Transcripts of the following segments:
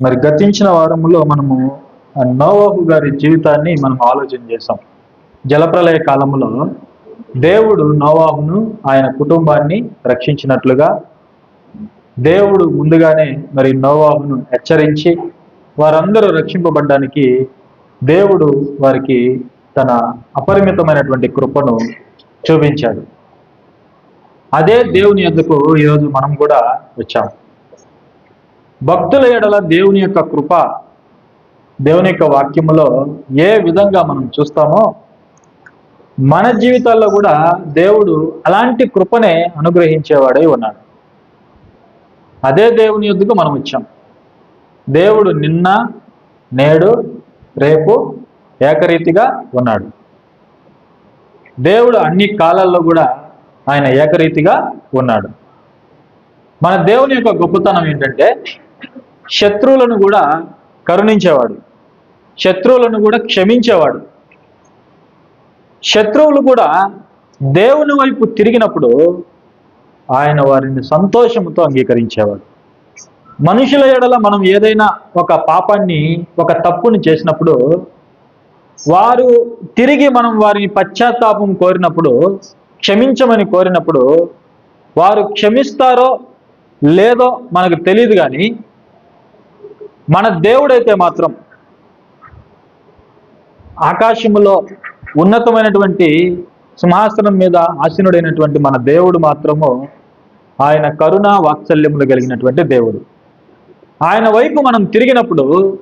మరి గతించిన వారంలో మనము ఆ గారి జీవితాన్ని మనం ఆలోచన చేసాం జలప్రలయ కాలంలో దేవుడు నోవాహును ఆయన కుటుంబాన్ని రక్షించినట్లుగా దేవుడు ముందుగానే మరి నోవాహును హెచ్చరించి వారందరూ రక్షింపబడ్డానికి దేవుడు వారికి తన అపరిమితమైనటువంటి కృపను చూపించాడు. అదే దేవుని ఎందుకు ఈరోజు మనం కూడా వచ్చాం. భక్తుల ఎడల దేవుని యొక్క కృప దేవుని యొక్క వాక్యములో ఏ విధంగా మనం చూస్తామో మన జీవితాల్లో కూడా దేవుడు అలాంటి కృపనే అనుగ్రహించేవాడై ఉన్నాడు. అదే దేవుని యొద్దకు మనం వచ్చాం. దేవుడు నిన్న నేడు రేపు ఏకరీతిగా ఉన్నాడు. దేవుడు అన్ని కాలాల్లో కూడా ఆయన ఏకరీతిగా ఉన్నాడు. మన దేవుని యొక్క గొప్పతనం ఏంటంటే శత్రువులను కూడా కరుణించేవాడు. శత్రువులను కూడా క్షమించేవాడు. శత్రువులు కూడా దేవుని వైపు తిరిగినప్పుడు ఆయన వారిని సంతోషంతో అంగీకరించేవాడు. మనుషుల ఎడల మనం ఏదైనా ఒక పాపాన్ని ఒక తప్పుని చేసినప్పుడు వారు తిరిగి మనం వారిని పశ్చాత్తాపం కోరినప్పుడు క్షమించమని కోరినప్పుడు వారు క్షమిస్తారో లేదో మనకు తెలియదు కానీ మన దేవుడైతే మాత్రం ఆకాశములో ఉన్నతమైనటువంటి సింహాసనం మీద ఆసీనుడైనటువంటి మన దేవుడు మాత్రము ఆయన కరుణ వాత్సల్యములు కలిగినటువంటి దేవుడు. ఆయన వైపు మనం తిరిగినప్పుడు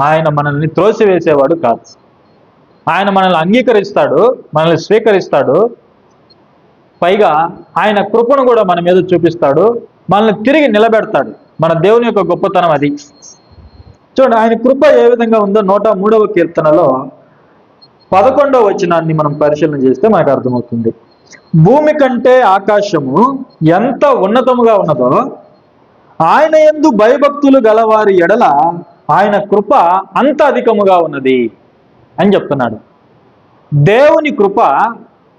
ఆయన మనల్ని త్రోసివేసేవాడు కాదు. ఆయన మనల్ని అంగీకరిస్తాడు మనల్ని స్వీకరిస్తాడు. పైగా ఆయన కృపను కూడా మన మీద చూపిస్తాడు మనల్ని తిరిగి నిలబెడతాడు. మన దేవుని యొక్క గొప్పతనం అది. చూడండి ఆయన కృప ఏ విధంగా ఉందో నూట మూడవ కీర్తనలో పదకొండవ వచనాన్ని మనం పరిశీలన చేస్తే మనకు అర్థమవుతుంది. భూమి కంటే ఆకాశము ఎంత ఉన్నతముగా ఉన్నదో ఆయన ఎందు భయభక్తులు గలవారి ఎడల ఆయన కృప అంత అధికముగా ఉన్నది అని చెప్తున్నాడు. దేవుని కృప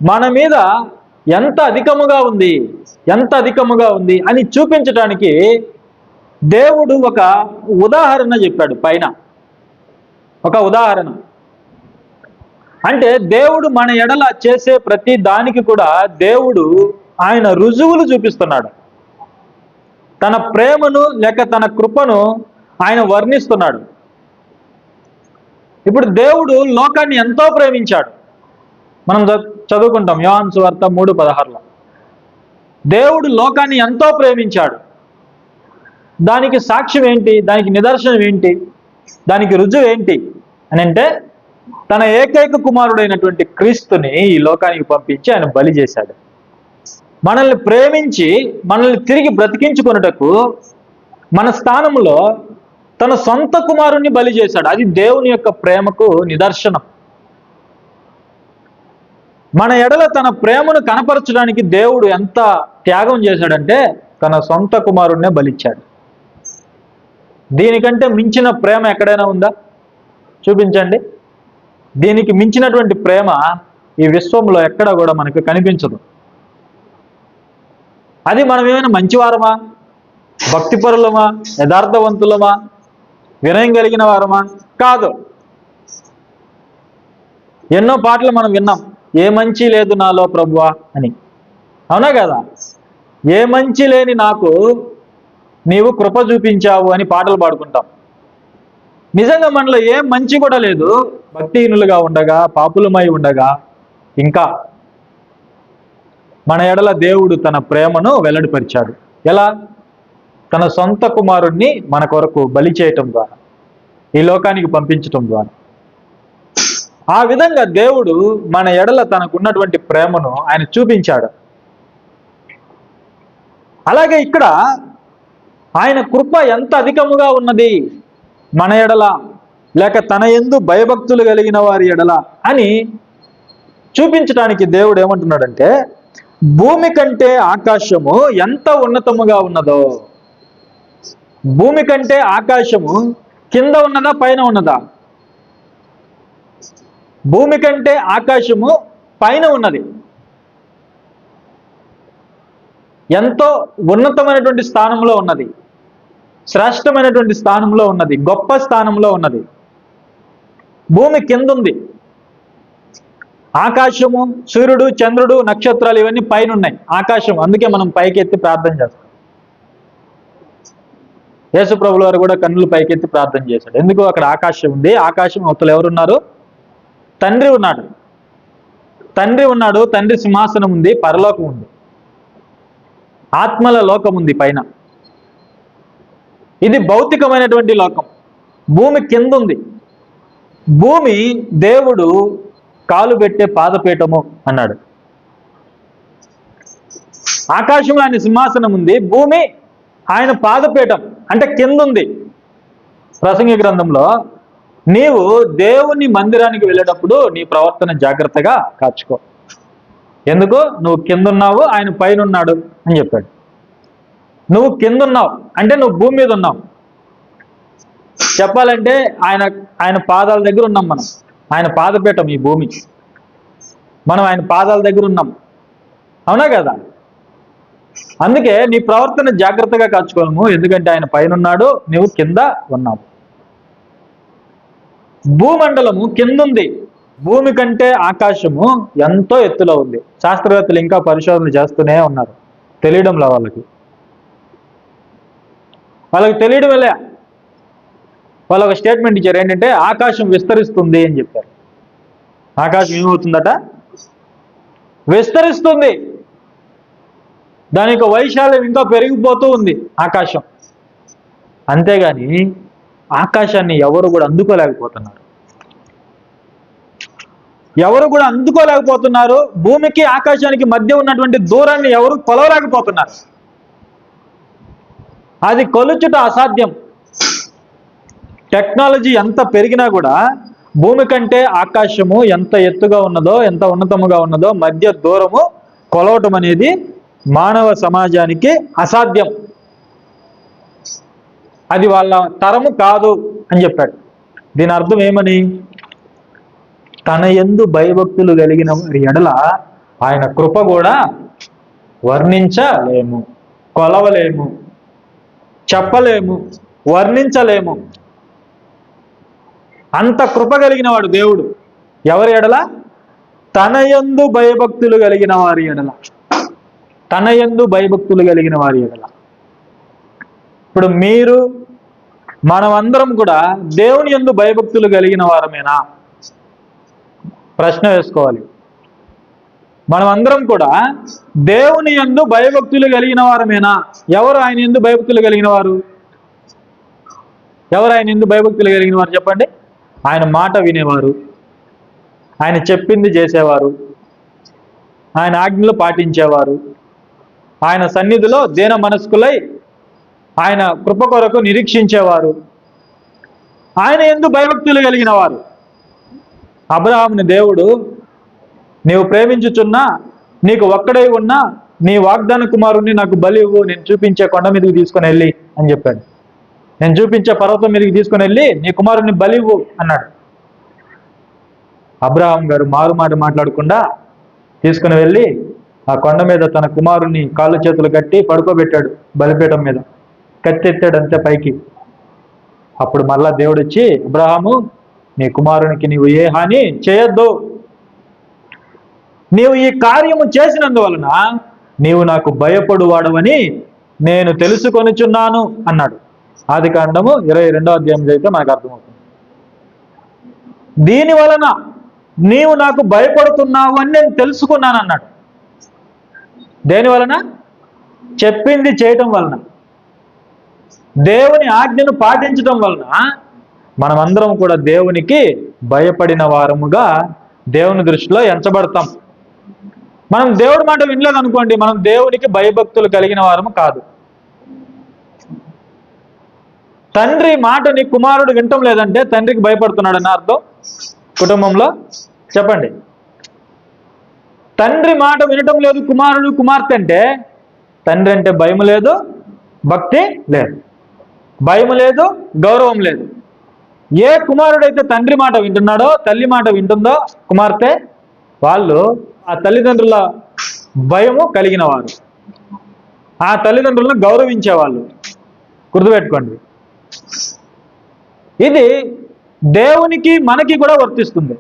మన మీద ఎంత అధికముగా ఉంది ఎంత అధికముగా ఉంది అని చూపించడానికి దేవుడు ఒక ఉదాహరణ చెప్పాడు పైన. ఒక ఉదాహరణ. అంటే దేవుడు మన ఎడల చేసే ప్రతి దానికి కూడా దేవుడు ఆయన రుజువులు చూపిస్తున్నాడు. తన ప్రేమను లేక తన కృపను ఆయన వర్ణిస్తున్నాడు. ఇప్పుడు దేవుడు లోకాన్ని ఎంతో ప్రేమించాడు. మనం చదువుకుంటాం యోహాన్ సువార్త మూడు పదహారులో. దేవుడు లోకాన్ని ఎంతో ప్రేమించాడు. దానికి సాక్ష్యం ఏంటి? దానికి నిదర్శనం ఏంటి? దానికి రుజువు ఏంటి? అని అంటే తన ఏకైక కుమారుడైనటువంటి క్రీస్తుని ఈ లోకానికి పంపించి ఆయన బలి చేశాడు. మనల్ని ప్రేమించి మనల్ని తిరిగి బ్రతికించుకొనుటకు మన స్థానంలో తన సొంత కుమారుణ్ణి బలి చేశాడు. అది దేవుని యొక్క ప్రేమకు నిదర్శనం. మన ఎడల తన ప్రేమను కనపరచడానికి దేవుడు ఎంత త్యాగం చేశాడంటే తన సొంత కుమారుణ్ణే బలిచ్చాడు. దీనికంటే మించిన ప్రేమ ఎక్కడైనా ఉందా? చూపించండి. దీనికి మించినటువంటి ప్రేమ ఈ విశ్వంలో ఎక్కడ కూడా మనకు కనిపించదు. అది మనం ఏమైనా మంచివారమా? భక్తిపరులమా? యథార్థవంతులమా? వినయం కలిగిన వారమా? కాదు. ఎన్నో పాటలు మనం విన్నాం. ఏ మంచి లేదు నాలో ప్రభువా అని. అవునా కదా? ఏ మంచి లేని నాకు నీవు కృప చూపించావు అని పాటలు పాడుకుంటాం. నిజంగా మనలో ఏం మంచి కూడా లేదు. భక్తిహీనులుగా ఉండగా పాపులమై ఉండగా ఇంకా మన ఎడల దేవుడు తన ప్రేమను వెల్లడిపరిచాడు. ఎలా? తన సొంత కుమారుణ్ణి మన కొరకు బలి చేయటం ద్వారా ఈ లోకానికి పంపించటం ద్వారా. ఆ విధంగా దేవుడు మన ఎడల తనకున్నటువంటి ప్రేమను ఆయన చూపించాడు. అలాగే ఇక్కడ ఆయన కృప ఎంత అధికముగా ఉన్నది? మన ఎడల లేక తన ఎందు భయభక్తులు కలిగిన వారి ఎడల అని చూపించడానికి దేవుడు ఏమంటున్నాడంటే భూమి కంటే ఆకాశము ఎంత ఉన్నతముగా ఉన్నదో భూమి కంటే ఆకాశము కింద ఉన్నదా పైన ఉన్నదా? భూమి కంటే ఆకాశము పైన ఉన్నది. ఎంతో ఉన్నతమైనటువంటి స్థానంలో ఉన్నది. శ్రేష్టమైనటువంటి స్థానంలో ఉన్నది. గొప్ప స్థానంలో ఉన్నది. భూమి కింద ఉంది ఆకాశము సూర్యుడు చంద్రుడు నక్షత్రాలు ఇవన్నీ పైన ఉన్నాయి ఆకాశం. అందుకే మనం పైకెత్తి ప్రార్థన చేస్తాం. యేసుప్రభుల వారు కూడా కన్నులు పైకెత్తి ప్రార్థన చేశాడు ఎందుకు అక్కడ ఆకాశం ఉంది. ఆకాశం అవతలు ఎవరున్నారు? తండ్రి ఉన్నాడు. తండ్రి ఉన్నాడు. తండ్రి సింహాసనం ఉంది. పరలోకం ఉంది. ఆత్మల లోకం ఉంది పైన. ఇది భౌతికమైనటువంటి లోకం. భూమి కింద ఉంది. భూమి దేవుడు కాలు పెట్టే పాదపీఠము అన్నాడు. ఆకాశంలో ఆయన సింహాసనం ఉంది. భూమి ఆయన పాదపీఠం అంటే కింద ఉంది. ప్రసంగి గ్రంథంలో నీవు దేవుని మందిరానికి వెళ్ళేటప్పుడు నీ ప్రవర్తన జాగ్రత్తగా కాచుకో. ఎందుకు? నువ్వు కింద ఉన్నావు ఆయన పైన ఉన్నాడు అని చెప్పాడు. నువ్వు కింద ఉన్నావు అంటే నువ్వు భూమి మీద ఉన్నావు. చెప్పాలంటే ఆయన ఆయన పాదాల దగ్గర ఉన్నాం మనం. ఆయన పాదపీఠం ఈ భూమి. మనం ఆయన పాదాల దగ్గర ఉన్నాం. అవునా కదా? అందుకే నీ ప్రవర్తన జాగ్రత్తగా కాచుకోము ఎందుకంటే ఆయన పైన ఉన్నాడు నువ్వు కింద ఉన్నావు. భూమండలము కిందుంది. భూమి కంటే ఆకాశము ఎంతో ఎత్తులో ఉంది. శాస్త్రవేత్తలు ఇంకా పరిశోధన చేస్తూనే ఉన్నారు. తెలియడంలో వాళ్ళకి. వాళ్ళకి తెలియడం వెళ్ళే వాళ్ళు ఒక స్టేట్మెంట్ ఇచ్చారు. ఏంటంటే ఆకాశం విస్తరిస్తుంది అని చెప్పారు. ఆకాశం ఏమవుతుందట? విస్తరిస్తుంది. దాని యొక్క వైశాల్యం ఇంకా పెరిగిపోతూ ఉంది ఆకాశం. అంతేగాని ఆకాశాన్ని ఎవరు కూడా అందుకోలేకపోతున్నారు. ఎవరు కూడా అందుకోలేకపోతున్నారు. భూమికి ఆకాశానికి మధ్య ఉన్నటువంటి దూరాన్ని ఎవరు కొలవలేకపోతున్నారు. అది కొలుచుట అసాధ్యం. టెక్నాలజీ ఎంత పెరిగినా కూడా భూమి కంటే ఆకాశము ఎంత ఎత్తుగా ఉన్నదో ఎంత ఉన్నతముగా ఉన్నదో మధ్య దూరము కొలవటం అనేది మానవ సమాజానికి అసాధ్యం. అది వాళ్ళ తరము కాదు అని చెప్పాడు. దీని అర్థం ఏమని? తన ఎందు భయభక్తులు కలిగిన వారి ఎడల ఆయన కృప కూడా వర్ణించలేము కొలవలేము చెప్పలేము వర్ణించలేము. అంత కృప కలిగిన వాడు దేవుడు. ఎవరి ఎడల? తన ఎందు భయభక్తులు కలిగిన వారి ఎడల. తన ఎందు భయభక్తులు కలిగిన వారి ఎడల. ఇప్పుడు మీరు మనమందరం కూడా దేవుని యందు భయభక్తులు కలిగిన వారమేనా? ప్రశ్న వేసుకోవాలి. మనమందరం కూడా దేవుని యందు భయభక్తులు కలిగిన వారమేనా? ఎవరు ఆయన ఎందు భయభక్తులు కలిగిన వారు? ఎవరు ఆయన ఎందు భయభక్తులు కలిగిన వారు చెప్పండి? ఆయన మాట వినేవారు. ఆయన చెప్పింది చేసేవారు. ఆయన ఆజ్ఞలు పాటించేవారు. ఆయన సన్నిధిలో దీన మనస్కులై ఆయన కృప కొరకు నిరీక్షించేవారు. ఆయన ఎందు భయభక్తులు కలిగిన వారు. అబ్రహాంని దేవుడు నీవు ప్రేమించుచున్నా నీకు ఒక్కడై ఉన్నా నీ వాగ్దాన కుమారుణ్ణి నాకు బలి ఇవ్వు నేను చూపించే కొండ మీదకి తీసుకుని వెళ్ళి అని చెప్పాడు. నేను చూపించే పర్వతం మీదకి తీసుకుని వెళ్ళి నీ కుమారుణ్ణి బలి ఇవ్వు అన్నాడు. అబ్రహాం గారు మారు మాట మాట్లాడకుండా తీసుకుని వెళ్ళి ఆ కొండ మీద తన కుమారుణ్ణి కాళ్ళు చేతులు కట్టి పడుకోబెట్టాడు బలిపీఠం మీద. కత్తెత్తాడు అంతే పైకి. అప్పుడు మళ్ళా దేవుడు వచ్చి అబ్రహాము నీ కుమారునికి నీవు ఏ హాని చేయొద్దు. నీవు ఈ కార్యము చేసినందువలన నీవు నాకు భయపడువాడవని నేను తెలుసుకొనిచున్నాను అన్నాడు. ఆది కాండము ఇరవై రెండో అధ్యాయం చదివితే మనకు అర్థమవుతుంది. దీని వలన నీవు నాకు భయపడుతున్నావు అని నేను తెలుసుకున్నాను అన్నాడు. దేని వలన? చెప్పింది చేయటం వలన. దేవుని ఆజ్ఞను పాటించటం వలన మనమందరం కూడా దేవునికి భయపడిన వారముగా దేవుని దృష్టిలో ఎంచబడతాం. మనం దేవుడి మాట వినలేదు అనుకోండి మనం దేవునికి భయభక్తులు కలిగిన వారము కాదు. తండ్రి మాటని కుమారుడు వినటం లేదంటే తండ్రికి భయపడుతున్నాడు అని అర్థం? కుటుంబంలో? చెప్పండి. తండ్రి మాట వినటం లేదు కుమారుడు కుమార్తె అంటే తండ్రి అంటే భయం లేదు భక్తి లేదు. భయం లేదు గౌరవం లేదు. ఏ కుమారుడైతే తండ్రి మాట వింటున్నాడో తల్లి మాట వింటుందో కుమార్తె వాళ్ళు ఆ తల్లిదండ్రుల భయము కలిగిన వారు ఆ తల్లిదండ్రులను గౌరవించేవాళ్ళు. గుర్తుపెట్టుకోండి. ఇది దేవునికి మనకి కూడా వర్తిస్తుంది.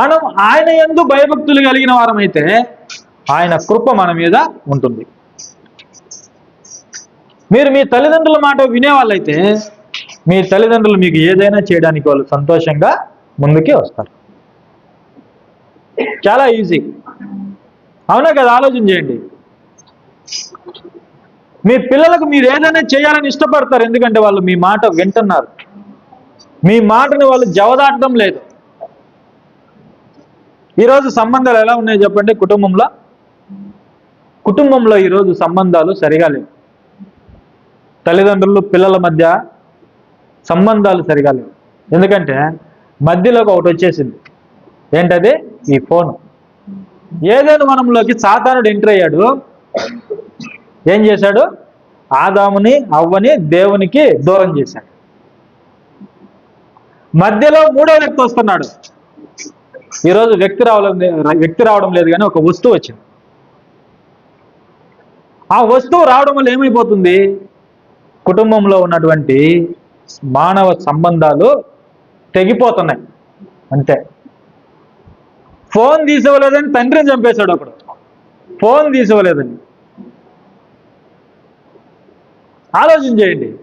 మనం ఆయన ఎందు భయభక్తులు కలిగిన వారమైతే ఆయన కృప మన మీద ఉంటుంది. మీరు మీ తల్లిదండ్రుల మాట వినేవాళ్ళైతే మీ తల్లిదండ్రులు మీకు ఏదైనా చేయడానికి వాళ్ళు సంతోషంగా ముందుకే వస్తారు. చాలా ఈజీ. అవునా కదా? ఆలోచన చేయండి. మీ పిల్లలకు మీరు ఏదైనా చేయాలని ఇష్టపడతారు. ఎందుకంటే వాళ్ళు మీ మాట వింటున్నారు. మీ మాటను వాళ్ళు జవదాటడం లేదు. ఈరోజు సంబంధాలు ఎలా ఉన్నాయి చెప్పండి? కుటుంబంలో? కుటుంబంలో ఈరోజు సంబంధాలు సరిగా లేవు. తల్లిదండ్రులు పిల్లల మధ్య సంబంధాలు సరిగా లేవు. ఎందుకంటే మధ్యలోకి ఒకటి వచ్చేసింది. ఏంటది? ఈ ఫోన్. ఏదైనా మనంలోకి సాతానుడు ఎంటర్ అయ్యాడు. ఏం చేశాడు? ఆదాముని అవ్వని దేవునికి దూరం చేశాడు. మధ్యలో మూడో వ్యక్తి వస్తున్నాడు. ఈరోజు వ్యక్తి రావడం లే- వ్యక్తి రావడం లేదు కానీ ఒక వస్తువు వచ్చింది. ఆ వస్తువు రావడం వల్ల ఏమైపోతుంది? కుటుంబంలో ఉన్నటువంటి మానవ సంబంధాలు తెగిపోతున్నాయి. అంతే. ఫోన్ తీసివ్వలేదని తండ్రిని చంపేశాడు అప్పుడు. ఫోన్ తీసివ్వలేదని. ఆలోచన చేయండి.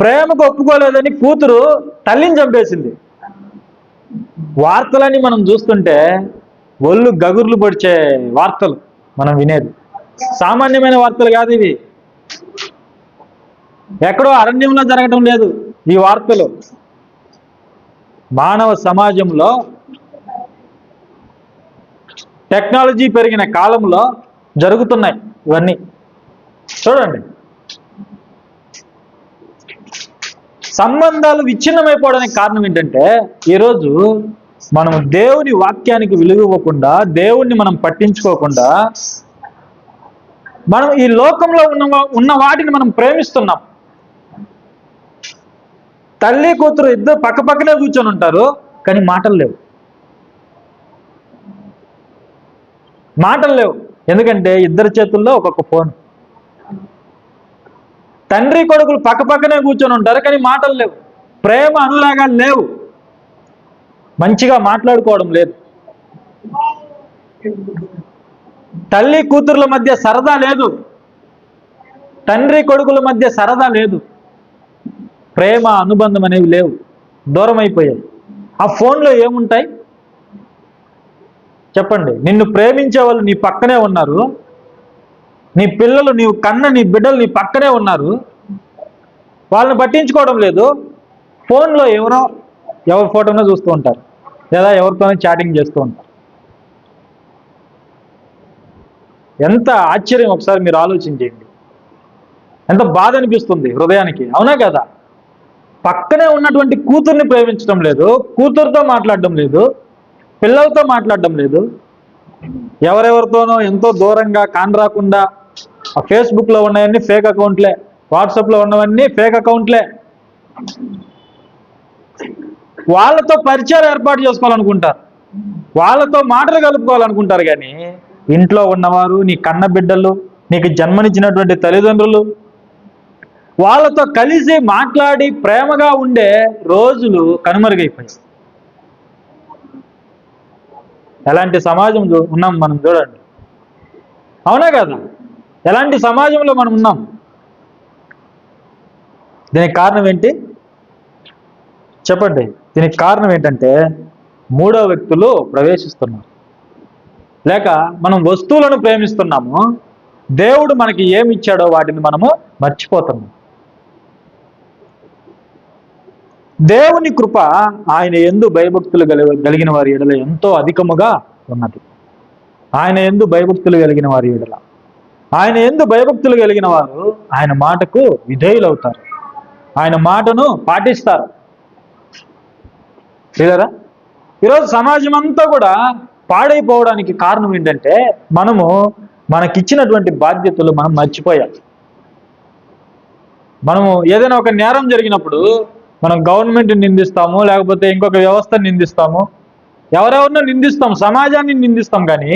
ప్రేమకు ఒప్పుకోలేదని కూతురు తల్లిని చంపేసింది. వార్తలని మనం చూస్తుంటే ఒళ్ళు గగుర్లు పొడిచే వార్తలు మనం వినేది. సామాన్యమైన వార్తలు కాదు ఇవి. ఎక్కడో అరణ్యంలో జరగటం లేదు ఈ వార్తలు. మానవ సమాజంలో టెక్నాలజీ పెరిగిన కాలంలో జరుగుతున్నాయి ఇవన్నీ. చూడండి. సంబంధాలు విచ్ఛిన్నమైపోవడానికి కారణం ఏంటంటే ఈరోజు మనం దేవుని వాక్యానికి విలువకుండా దేవుణ్ణి మనం పట్టించుకోకుండా మనం ఈ లోకంలో ఉన్న ఉన్న వాటిని మనం ప్రేమిస్తున్నాం. తల్లి కూతురు ఇద్దరు పక్క పక్కనే కూర్చొని ఉంటారు కానీ మాటలు లేవు. మాటలు లేవు. ఎందుకంటే ఇద్దరి చేతుల్లో ఒక్కొక్క ఫోన్. తండ్రి కొడుకులు పక్క పక్కనే కూర్చొని ఉంటారు కానీ మాటలు లేవు. ప్రేమ అనురాగాలు లేవు. మంచిగా మాట్లాడుకోవడం లేదు. తల్లి కూతుర్ల మధ్య సరదా లేదు. తండ్రి కొడుకుల మధ్య సరదా లేదు. ప్రేమ అనుబంధం అనేవి లేవు. దూరం అయిపోయాయి ఆ ఫోన్లో ఏముంటాయి? చెప్పండి. నిన్ను ప్రేమించే వాళ్ళు నీ పక్కనే ఉన్నారు. నీ పిల్లలు నీవు కన్న నీ బిడ్డలు నీ పక్కనే ఉన్నారు. వాళ్ళని పట్టించుకోవడం లేదు. ఫోన్లో ఎవరో ఎవరి ఫోటోనో చూస్తూ ఉంటారు. లేదా ఎవరితోనో చాటింగ్ చేస్తూ ఉంటారు. ఎంత ఆశ్చర్యం ఒకసారి మీరు ఆలోచించేయండి. ఎంత బాధ అనిపిస్తుంది హృదయానికి. అవునా కదా? పక్కనే ఉన్నటువంటి కూతుర్ని ప్రేమించడం లేదు కూతురుతో మాట్లాడడం లేదు పిల్లలతో మాట్లాడడం లేదు. ఎవరెవరితోనో ఎంతో దూరంగా కానరాకుండా ఆ ఫేస్బుక్లో ఉన్నవన్నీ ఫేక్ అకౌంట్లే వాట్సాప్లో ఉన్నవన్నీ ఫేక్ అకౌంట్లే. వాళ్ళతో పరిచయాలు ఏర్పాటు చేసుకోవాలనుకుంటారు. వాళ్ళతో మాటలు కలుపుకోవాలనుకుంటారు కానీ ఇంట్లో ఉన్నవారు నీ కన్న బిడ్డలు నీకు జన్మనిచ్చినటువంటి తల్లిదండ్రులు వాళ్ళతో కలిసి మాట్లాడి ప్రేమగా ఉండే రోజులు కనుమరుగైపోయాయి. ఎలాంటి సమాజం ఉన్నాం మనం చూడండి. అవునా కదా? ఎలాంటి సమాజంలో మనం ఉన్నాం? దీనికి కారణం ఏంటి? చెప్పండి. దీనికి కారణం ఏంటంటే మూడో వ్యక్తులు ప్రవేశిస్తున్నారు. లేక మనం వస్తువులను ప్రేమిస్తున్నాము. దేవుడు మనకి ఏమి ఇచ్చాడో వాటిని మనము మర్చిపోతున్నాం. దేవుని కృప ఆయన ఎందు భయభక్తులు కలిగిన వారి ఎడల ఎంతో అధికముగా ఉన్నది. ఆయన ఎందు భయభక్తులు కలిగిన వారి ఎడల. ఆయన ఎందు భయభక్తులు కలిగిన వారు ఆయన మాటకు విధేయులవుతారు. ఆయన మాటను పాటిస్తారు. లేదా ఈరోజు సమాజం అంతా కూడా పాడైపోవడానికి కారణం ఏంటంటే మనము మనకిచ్చినటువంటి బాధ్యతలు మనం మర్చిపోయాం మనము ఏదైనా ఒక నేరం జరిగినప్పుడు మనం గవర్నమెంట్ నిందిస్తాము లేకపోతే ఇంకొక వ్యవస్థ నిందిస్తాము. ఎవరెవరినో నిందిస్తాం సమాజాన్ని నిందిస్తాం కానీ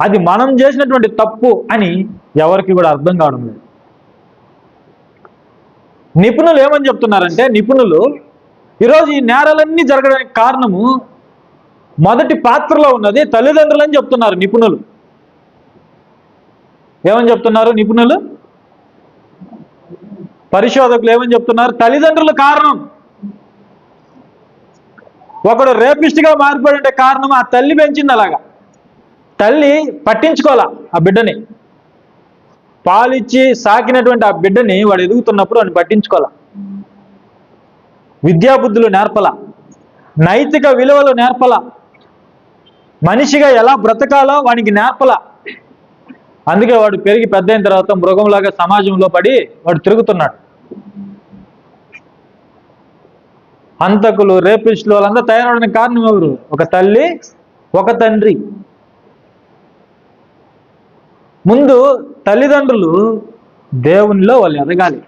అది మనం చేసినటువంటి తప్పు అని ఎవరికి కూడా అర్థం కావడం లేదు. నిపుణులు ఏమని చెప్తున్నారంటే నిపుణులు ఈరోజు ఈ నేరాలన్నీ జరగడానికి కారణము మొదటి పాత్రలో ఉన్నది తల్లిదండ్రులు అని చెప్తున్నారు నిపుణులు. ఏమని చెప్తున్నారు నిపుణులు? పరిశోధకులు ఏమని చెప్తున్నారు? తల్లిదండ్రుల కారణం. ఒకడు రేపిస్ట్గా మారిపోయింటే కారణం ఆ తల్లి పెంచింది అలాగా. తల్లి పట్టించుకోవాలా ఆ బిడ్డని. పాలిచ్చి సాకినటువంటి ఆ బిడ్డని వాడు ఎదుగుతున్నప్పుడు వాడిని పట్టించుకోవాలా విద్యాబుద్ధులు నేర్పల. నైతిక విలువలు నేర్పల. మనిషిగా ఎలా బ్రతకాలో వానికి నేర్పల. అందుకే వాడు పెరిగి పెద్ద అయిన తర్వాత మృగంలాగా సమాజంలో పడి వాడు తిరుగుతున్నాడు. హంతకులు రేపిస్టులు వాళ్ళంతా తయారవడానికి కారణం ఎవరు? ఒక తల్లి ఒక తండ్రి. ముందు తల్లిదండ్రులు దేవునిలో వాళ్ళు ఎదగాలి.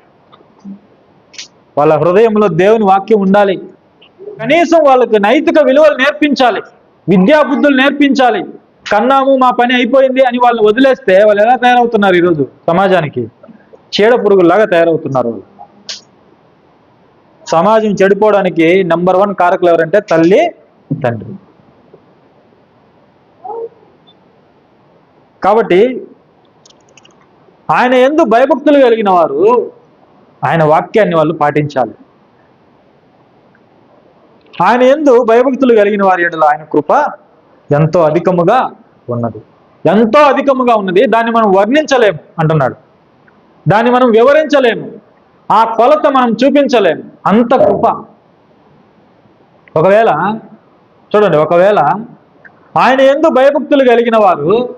వాళ్ళ హృదయంలో దేవుని వాక్యం ఉండాలి. కనీసం వాళ్ళకి నైతిక విలువలు నేర్పించాలి. విద్యాబుద్ధులు నేర్పించాలి. కన్నాము మా పని అయిపోయింది అని వాళ్ళని వదిలేస్తే వాళ్ళు ఎలా తయారవుతున్నారు ఈరోజు సమాజానికి? చీడ పురుగుల్లాగా తయారవుతున్నారు వాళ్ళు. సమాజం చెడిపోవడానికి నంబర్ వన్ కారకులు ఎవరంటే తల్లి తండ్రి. కాబట్టి ఆయన ఎందు భయభక్తులు కలిగిన వారు ఆయన వాక్యాన్ని వాళ్ళు పాటించాలి. ఆయన ఎందు భయభక్తులు కలిగిన వారి ఎడల ఆయన కృప ఎంతో అధికముగా ఉన్నది. ఎంతో అధికముగా ఉన్నది. దాన్ని మనం వర్ణించలేము అంటున్నాడు. దాన్ని మనం వివరించలేము. ఆ కొలత మనం చూపించలేము. అంత కృప. ఒకవేళ చూడండి ఒకవేళ ఆయన ఎందు భయభక్తులు కలిగిన వారు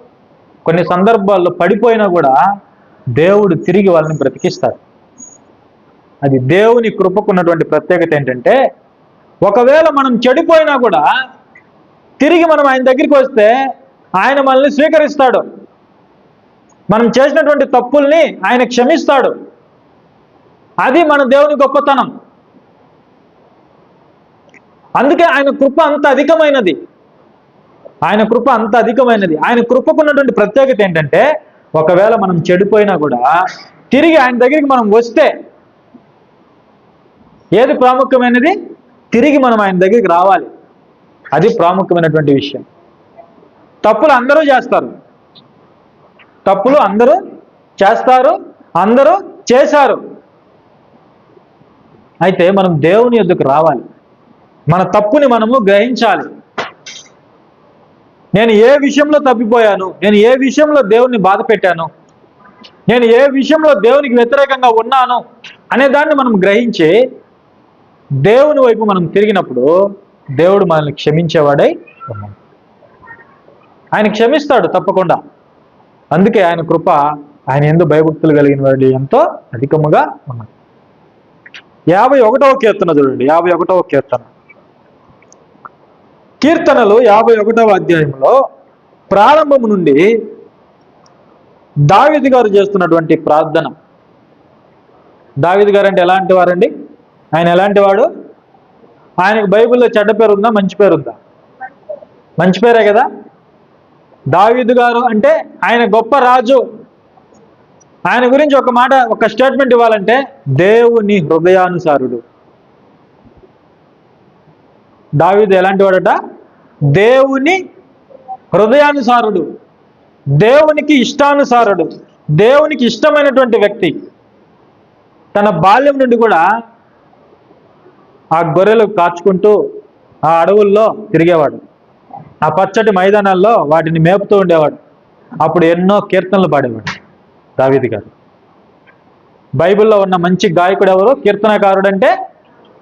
కొన్ని సందర్భాల్లో పడిపోయినా కూడా దేవుడు తిరిగి వాళ్ళని బ్రతికిస్తాడు. అది దేవుని కృపకున్నటువంటి ప్రత్యేకత ఏంటంటే ఒకవేళ మనం చెడిపోయినా కూడా తిరిగి మనం ఆయన దగ్గరికి వస్తే ఆయన మనల్ని స్వీకరిస్తాడు. మనం చేసినటువంటి తప్పుల్ని ఆయన క్షమిస్తాడు. అది మన దేవుని గొప్పతనం. అందుకే ఆయన కృప అంత అధికమైనది. ఆయన కృప అంత అధికమైనది. ఆయన కృపకున్నటువంటి ప్రత్యేకత ఏంటంటే ఒకవేళ మనం చెడిపోయినా కూడా తిరిగి ఆయన దగ్గరికి మనం వస్తే ఏది ప్రాముఖ్యమైనది? తిరిగి మనం ఆయన దగ్గరికి రావాలి. అది ప్రాముఖ్యమైనటువంటి విషయం. తప్పులు అందరూ చేస్తారు. తప్పులు అందరూ చేస్తారు. అందరూ చేశారు. అయితే మనం దేవుని ఎద్దుకు రావాలి. మన తప్పుని మనము గ్రహించాలి. నేను ఏ విషయంలో తప్పిపోయాను? నేను ఏ విషయంలో దేవుణ్ణి బాధ పెట్టాను? నేను ఏ విషయంలో దేవునికి వ్యతిరేకంగా ఉన్నాను? అనే దాన్ని మనం గ్రహించి దేవుని వైపు మనం తిరిగినప్పుడు దేవుడు మనల్ని క్షమించేవాడై ఉన్నాడు. ఆయన క్షమిస్తాడు తప్పకుండా. అందుకే ఆయన కృప ఆయన ఎందు భయభక్తులు కలిగిన వాడు ఎంతో అధికముగా ఉన్నది యాభై ఒకటవ కీర్తన చూడండి. యాభై ఒకటవ కీర్తన. కీర్తనలు యాభై ఒకటవ అధ్యాయంలో ప్రారంభం నుండి దావిది గారు చేస్తున్నటువంటి ప్రార్థన. దావిది గారు అంటే ఎలాంటి వారండి? ఆయన ఎలాంటి వాడు? ఆయనకు బైబిల్లో చెడ్డ పేరు ఉందా? మంచి పేరు ఉందా? మంచి పేరే కదా? దావీదు గారు అంటే ఆయన గొప్ప రాజు. ఆయన గురించి ఒక మాట ఒక స్టేట్మెంట్ ఇవ్వాలంటే దేవుని హృదయానుసారుడు. దావీదు ఎలాంటి వాడట? దేవుని హృదయానుసారుడు. దేవునికి ఇష్టానుసారుడు. దేవునికి ఇష్టమైనటువంటి వ్యక్తి. తన బాల్యం నుండి కూడా ఆ గొర్రెలు కాచుకుంటూ ఆ అడవుల్లో తిరిగేవాడు. ఆ పచ్చటి మైదానాల్లో వాటిని మేపుతూ ఉండేవాడు. అప్పుడు ఎన్నో కీర్తనలు పాడేవాడు దావీది గారు. బైబిల్లో ఉన్న మంచి గాయకుడు ఎవరు? కీర్తనకారుడు అంటే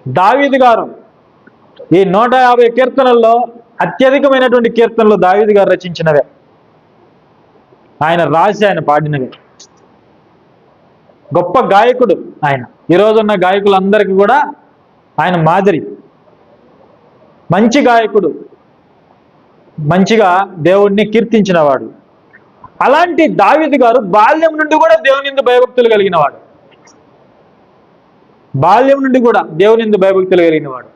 దావీది గారు. ఈ నూట యాభై కీర్తనల్లో అత్యధికమైనటువంటి కీర్తనలు దావిది గారు రచించినవే. ఆయన రాసి ఆయన పాడినవే. గొప్ప గాయకుడు ఆయన. ఈరోజున్న గాయకులందరికీ కూడా ఆయన మాదిరి. మంచి గాయకుడు. మంచిగా దేవుణ్ణి కీర్తించినవాడు. అలాంటి దావిది గారు బాల్యం నుండి కూడా దేవునిందు భయభక్తులు కలిగినవాడు. బాల్యం నుండి కూడా దేవునిందు భయభక్తులు కలిగినవాడు.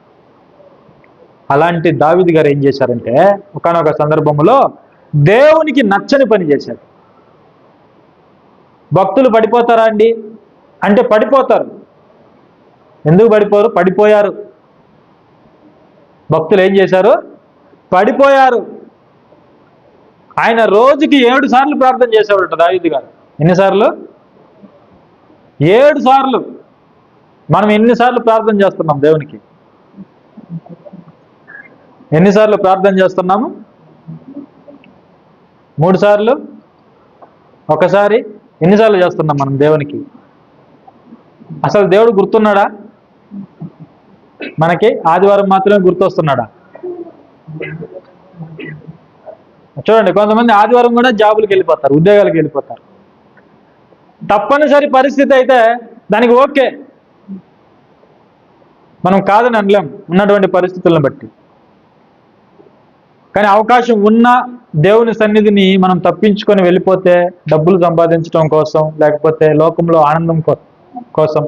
అలాంటి దావిది గారు ఏం చేశారంటే ఒకనొక సందర్భంలో దేవునికి నచ్చని పని చేశారు. భక్తులు పడిపోతారా అండి? అంటే పడిపోతారు. ఎందుకు పడిపోరు? పడిపోయారు. భక్తులు ఏం చేశారు? పడిపోయారు. ఆయన రోజుకి ఏడు సార్లు ప్రార్థన చేసేవాడట దావిది గారు. ఎన్నిసార్లు ఏడు సార్లు. మనం ఎన్నిసార్లు ప్రార్థన చేస్తున్నాం దేవునికి? ఎన్నిసార్లు ప్రార్థన చేస్తున్నాము? మూడు సార్లు ఒకసారి? ఎన్నిసార్లు చేస్తున్నాం మనం దేవునికి? అసలు దేవుడు గుర్తున్నాడా? మనకి ఆదివారం మాత్రమే గుర్తొస్తున్నాడా? చూడండి కొంతమంది ఆదివారం కూడా జాబులకు వెళ్ళిపోతారు ఉద్యోగాలకు వెళ్ళిపోతారు. తప్పనిసరి పరిస్థితి అయితే దానికి ఓకే. మనం కాదని అనలేం ఉన్నటువంటి పరిస్థితులను బట్టి. కానీ అవకాశం ఉన్న దేవుని సన్నిధిని మనం తప్పించుకొని వెళ్ళిపోతే డబ్బులు సంపాదించడం కోసం లేకపోతే లోకంలో ఆనందం కోసం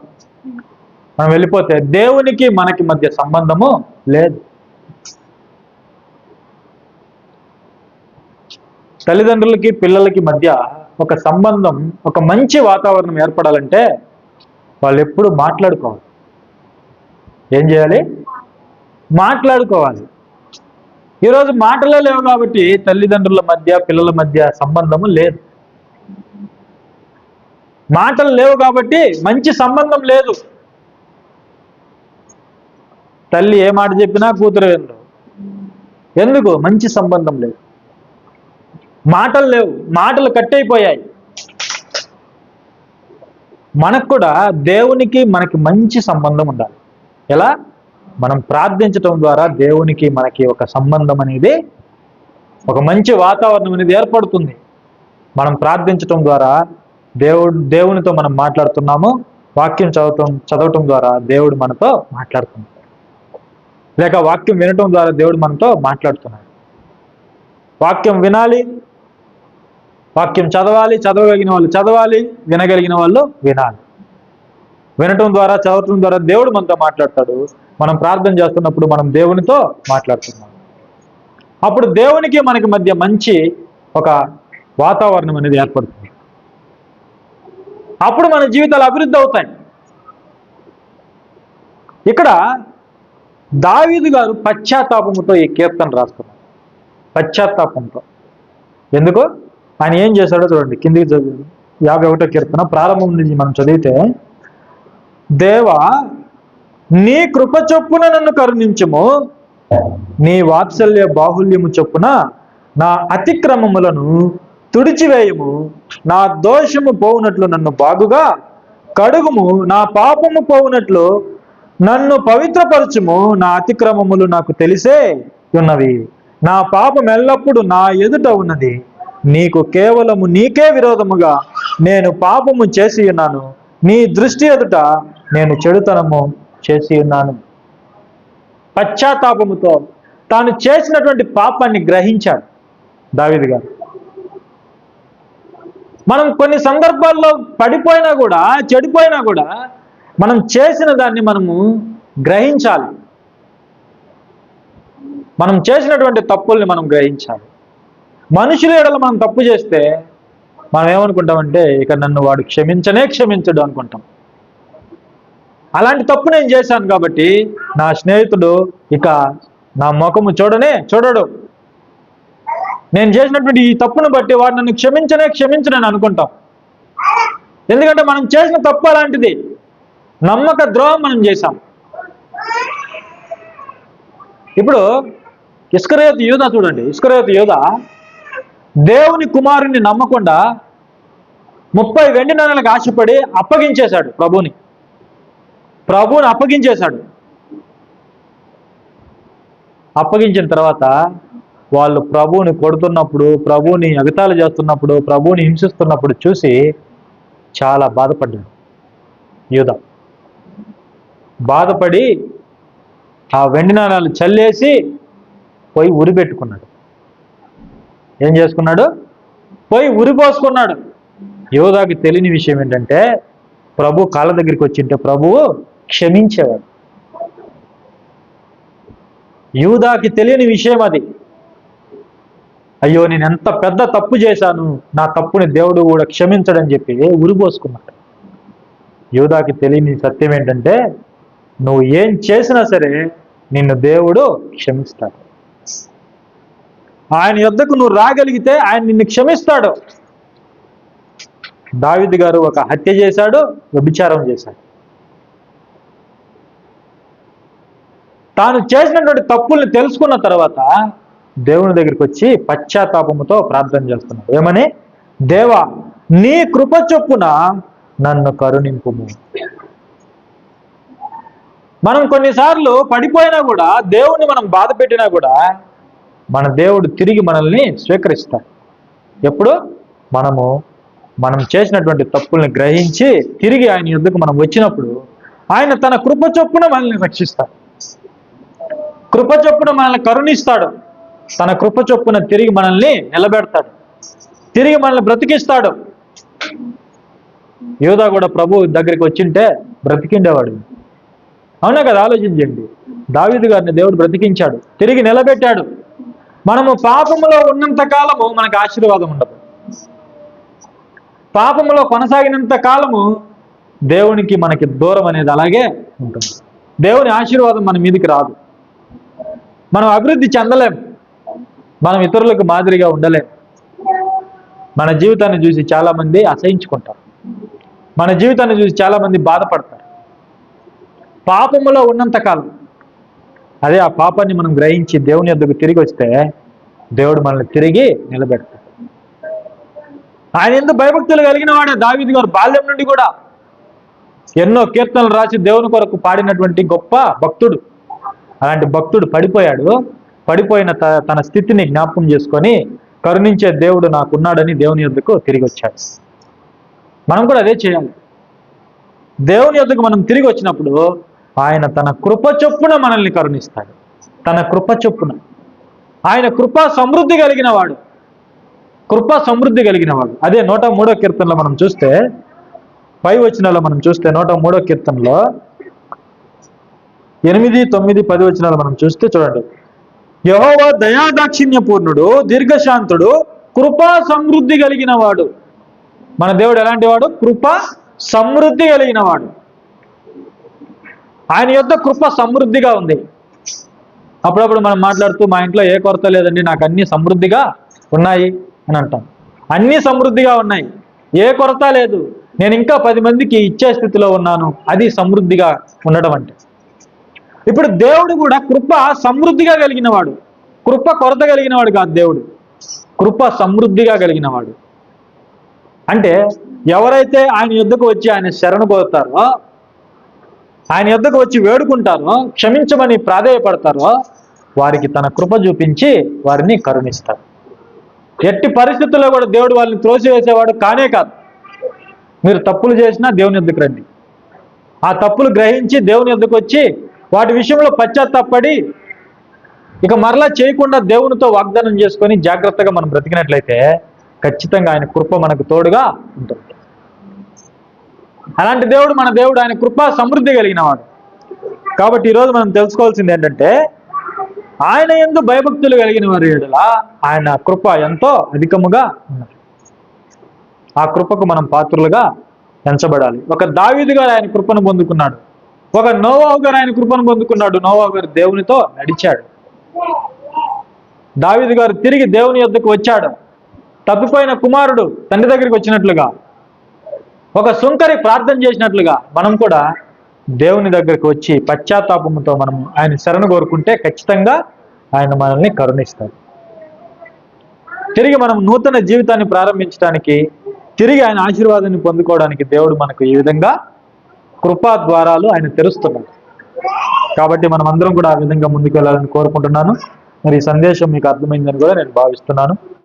మనం వెళ్ళిపోతే దేవునికి మనకి మధ్య సంబంధము లేదు. తల్లిదండ్రులకి పిల్లలకి మధ్య ఒక సంబంధం ఒక మంచి వాతావరణం ఏర్పడాలంటే వాళ్ళు ఎప్పుడు మాట్లాడుకోవాలి. ఏం చేయాలి? మాట్లాడుకోవాలి. ఈరోజు మాటలే లేవు కాబట్టి తల్లిదండ్రుల మధ్య పిల్లల మధ్య సంబంధము లేదు. మాటలు లేవు కాబట్టి మంచి సంబంధం లేదు. తల్లి ఏ మాట చెప్పినా కూతురు వినరు ఎందుకు? మంచి సంబంధం లేదు. మాటలు లేవు. మాటలు కట్టయిపోయాయి. మనకు కూడా దేవునికి మనకి మంచి సంబంధం ఉండాలి. ఎలా? మనం ప్రార్థించటం ద్వారా దేవునికి మనకి ఒక సంబంధం అనేది ఒక మంచి వాతావరణం అనేది ఏర్పడుతుంది. మనం ప్రార్థించటం ద్వారా దేవుడు దేవునితో మనం మాట్లాడుతున్నాము వాక్యం చదవటం చదవటం ద్వారా దేవుడు మనతో మాట్లాడుతున్నాడు. లేక వాక్యం వినటం ద్వారా దేవుడు మనతో మాట్లాడుతున్నాడు. వాక్యం వినాలి వాక్యం చదవాలి చదవగలిగిన వాళ్ళు చదవాలి వినగలిగిన వాళ్ళు వినాలి. వినటం ద్వారా చదవటం ద్వారా దేవుడు మనతో మాట్లాడతాడు. మనం ప్రార్థన చేస్తున్నప్పుడు మనం దేవునితో మాట్లాడుతున్నాం. అప్పుడు దేవునికి మనకి మధ్య మంచి ఒక వాతావరణం అనేది ఏర్పడుతుంది. అప్పుడు మన జీవితాలు అభివృద్ధి అవుతాయి. ఇక్కడ దావీదు గారు పశ్చాత్తాపముతో ఈ కీర్తన రాసుకున్నారు పశ్చాత్తాపంతో. ఎందుకు? ఆయన ఏం చేశాడో చూడండి కిందికి చదివి. యాభై ఒకటో కీర్తన ప్రారంభం నుంచి మనం చదివితే దేవా నీ కృప చొప్పున నన్ను కరుణించము. నీ వాత్సల్య బాహుల్యము చొప్పున నా అతిక్రమములను తుడిచివేయము. నా దోషము పోవునట్లు నన్ను బాగుగా కడుగుము. నా పాపము పోవునట్లు నన్ను పవిత్రపరచుము. నా అతిక్రమములు నాకు తెలిసే ఉన్నవి. నా పాపం ఎల్లప్పుడూ నా ఎదుట ఉన్నది. నీకు కేవలము నీకే విరోధముగా నేను పాపము చేసి ఉన్నాను. నీ దృష్టి ఎదుట నేను చెడుతనము చేసి ఉన్నాను. పశ్చాత్తాపముతో తాను చేసినటువంటి పాపాన్ని గ్రహించాడు దావిది గారు. మనం కొన్ని సందర్భాల్లో పడిపోయినా కూడా చెడిపోయినా కూడా మనం చేసిన దాన్ని మనము గ్రహించాలి. మనం చేసినటువంటి తప్పుల్ని మనం గ్రహించాలి. మనుషుల ఎడల మనం తప్పు చేస్తే మనం ఏమనుకుంటామంటే ఇక నన్ను వాడు క్షమించనే క్షమించడు అనుకుంటాం. అలాంటి తప్పు నేను చేశాను కాబట్టి నా స్నేహితుడు ఇక నా ముఖము చూడనే చూడడు. నేను చేసినటువంటి ఈ తప్పును బట్టి వాడు నన్ను క్షమించనే క్షమించనని అనుకుంటాం. ఎందుకంటే మనం చేసిన తప్పు అలాంటిది. నమ్మక ద్రోహం మనం చేశాం. ఇప్పుడు ఇస్కరేత్ యూధ చూడండి. ఇస్కరేత్ యూధ దేవుని కుమారుని నమ్మకుండా ముప్పై వెండి నాణాలకు ఆశపడి అప్పగించేశాడు ప్రభుని ప్రభువుని అప్పగించేశాడు. అప్పగించిన తర్వాత వాళ్ళు ప్రభువుని కొడుతున్నప్పుడు ప్రభువుని అగతాలు చేస్తున్నప్పుడు ప్రభువుని హింసిస్తున్నప్పుడు చూసి చాలా బాధపడ్డాడు యూద. బాధపడి ఆ వెండి నాణాలు చల్లేసి పోయి ఉరి పెట్టుకున్నాడు. ఏం చేసుకున్నాడు? పోయి ఉరి పోసుకున్నాడు. యోధాకి తెలియని విషయం ఏంటంటే ప్రభు కాళ్ళ దగ్గరికి వచ్చింటే ప్రభువు క్షమించేవాడు. యూదాకి తెలియని విషయం అది. అయ్యో నేను ఎంత పెద్ద తప్పు చేశాను నా తప్పుని దేవుడు కూడా క్షమించడని చెప్పి ఉరిపోసుకున్నాడు. యూదాకి తెలియని సత్యం ఏంటంటే నువ్వు ఏం చేసినా సరే నిన్ను దేవుడు క్షమిస్తాడు. ఆయన యొద్దకు నువ్వు రాగలిగితే ఆయన నిన్ను క్షమిస్తాడు. దావిద్ గారు ఒక హత్య చేశాడు వ్యభిచారం చేశాడు. తాను చేసినటువంటి తప్పుల్ని తెలుసుకున్న తర్వాత దేవుని దగ్గరికి వచ్చి పశ్చాత్తాపముతో ప్రార్థన చేస్తున్నాడు. ఏమని? దేవా నీ కృప చొప్పున నన్ను కరుణింపు మనం కొన్నిసార్లు పడిపోయినా కూడా దేవుణ్ణి మనం బాధ పెట్టినా కూడా మన దేవుడు తిరిగి మనల్ని స్వీకరిస్తాడు. ఎప్పుడు? మనము మనం చేసినటువంటి తప్పుల్ని గ్రహించి తిరిగి ఆయన యుద్ధకు మనం వచ్చినప్పుడు ఆయన తన కృప చొప్పున మనల్ని రక్షిస్తాడు. కృప చొప్పున మనల్ని కరుణిస్తాడు. తన కృప చొప్పున తిరిగి మనల్ని నిలబెడతాడు. తిరిగి మనల్ని బ్రతికిస్తాడు. యోధా కూడా ప్రభు దగ్గరికి వచ్చింటే బ్రతికిండేవాడు. అవునా కదా? ఆలోచించండి. దావీదు గారిని దేవుడు బ్రతికించాడు. తిరిగి నిలబెట్టాడు. మనము పాపములో ఉన్నంత కాలము మనకు ఆశీర్వాదం ఉండదు. పాపములో కొనసాగినంత కాలము దేవునికి మనకి దూరం అనేది అలాగే ఉంటుంది. దేవుని ఆశీర్వాదం మన మీదకి రాదు. మనం అభివృద్ధి చెందలేం. మనం ఇతరులకు మాదిరిగా ఉండలేం. మన జీవితాన్ని చూసి చాలామంది అసహించుకుంటారు. మన జీవితాన్ని చూసి చాలామంది బాధపడతారు. పాపములో ఉన్నంత కాలం. అదే ఆ పాపాన్ని మనం గ్రహించి దేవుని యొద్దకు తిరిగి వస్తే దేవుడు మనల్ని తిరిగి నిలబెడతాడు. ఆయన ఎందుకు భయభక్తులు కలిగిన వాడే? దావిది గారు బాల్యం నుండి కూడా. ఎన్నో కీర్తనలు రాసి దేవుని కొరకు పాడినటువంటి గొప్ప భక్తుడు. అలాంటి భక్తుడు పడిపోయాడు. పడిపోయిన తన స్థితిని జ్ఞాపకం చేసుకొని కరుణించే దేవుడు నాకున్నాడని దేవుని యొద్దకు తిరిగి వచ్చాడు మనం కూడా అదే చేయాలి. దేవుని యొద్దకు మనం తిరిగి వచ్చినప్పుడు ఆయన తన కృప చొప్పున మనల్ని కరుణిస్తాడు. తన కృప చొప్పున. ఆయన కృప సమృద్ధి కలిగిన వాడు. కృప సమృద్ధి కలిగిన వాడు. అదే నూట మూడో కీర్తనలో మనం చూస్తే పై వచనాల్లో మనం చూస్తే నూట మూడో కీర్తనలో ఎనిమిది తొమ్మిది పది వచనాలు మనం చూస్తే చూడండి. యహోవా దయాదాక్షిణ్య పూర్ణుడు దీర్ఘశాంతుడు కృపా సమృద్ధి కలిగిన వాడు మన దేవుడు ఎలాంటి వాడు? కృప సమృద్ధి కలిగిన వాడు ఆయన యొక్క కృప సమృద్ధిగా ఉంది. అప్పుడప్పుడు మనం మాట్లాడుతూ మా ఇంట్లో ఏ కొరత లేదండి నాకు అన్ని సమృద్ధిగా ఉన్నాయి అని అంటాం. అన్ని సమృద్ధిగా ఉన్నాయి. ఏ కొరత లేదు. నేను ఇంకా పది మందికి ఇచ్చే స్థితిలో ఉన్నాను. అది సమృద్ధిగా ఉండడం అంటే. ఇప్పుడు దేవుడు కూడా కృప సమృద్ధిగా కలిగిన వాడు కృప కొరత కలిగిన వాడు కాదు దేవుడు. కృప సమృద్ధిగా కలిగిన వాడు అంటే ఎవరైతే ఆయన యుద్ధకు వచ్చి ఆయన శరణు కోరుతారో ఆయన యుద్ధకు వచ్చి వేడుకుంటారో క్షమించమని ప్రాధేయపడతారో వారికి తన కృప చూపించి వారిని కరుణిస్తారు. ఎట్టి పరిస్థితుల్లో కూడా దేవుడు వాళ్ళని త్రోసివేసేవాడు కానే కాదు. మీరు తప్పులు చేసినా దేవుని యుద్ధకు రండి. ఆ తప్పులు గ్రహించి దేవుని యుద్ధకు వచ్చి వాటి విషయంలో పశ్చాత్తాపడి ఇక మరలా చేయకుండా దేవునితో వాగ్దానం చేసుకొని జాగ్రత్తగా మనం బ్రతికినట్లయితే ఖచ్చితంగా ఆయన కృప మనకు తోడుగా ఉంటుంది. అలాంటి దేవుడు మన దేవుడు ఆయన కృప సమృద్ధి కలిగిన వాడు. కాబట్టి ఈరోజు మనం తెలుసుకోవాల్సింది ఏంటంటే ఆయన ఎందు భయభక్తులు కలిగిన వారి ఆయన కృప ఎంతో అధికముగా ఉన్నది. ఆ కృపకు మనం పాత్రులుగా ఎంచబడాలి. ఒక దావీదుగా ఆయన కృపను పొందుకున్నాడు. ఒక నోవావు గారు ఆయన కృపను పొందుకున్నాడు. నోవావు గారు దేవునితో నడిచాడు. దావీదు గారు తిరిగి దేవుని యొద్దకు వచ్చాడు. తప్పిపోయిన కుమారుడు తండ్రి దగ్గరికి వచ్చినట్లుగా ఒక సుంకరి ప్రార్థన చేసినట్లుగా మనం కూడా దేవుని దగ్గరికి వచ్చి పశ్చాత్తాపంతో మనం ఆయన శరణు కోరుకుంటే ఖచ్చితంగా ఆయన మనల్ని కరుణిస్తాడు తిరిగి మనం నూతన జీవితాన్ని ప్రారంభించడానికి తిరిగి ఆయన ఆశీర్వాదాన్ని పొందుకోవడానికి దేవుడు మనకు ఈ విధంగా కృపా ద్వారాలు ఆయన తెరుస్తున్నారు. కాబట్టి మనం అందరం కూడా ఆ విధంగా ముందుకు వెళ్ళాలని కోరుకుంటున్నాను. మరి ఈ సందేశం మీకు అర్థమైందని కూడా నేను భావిస్తున్నాను.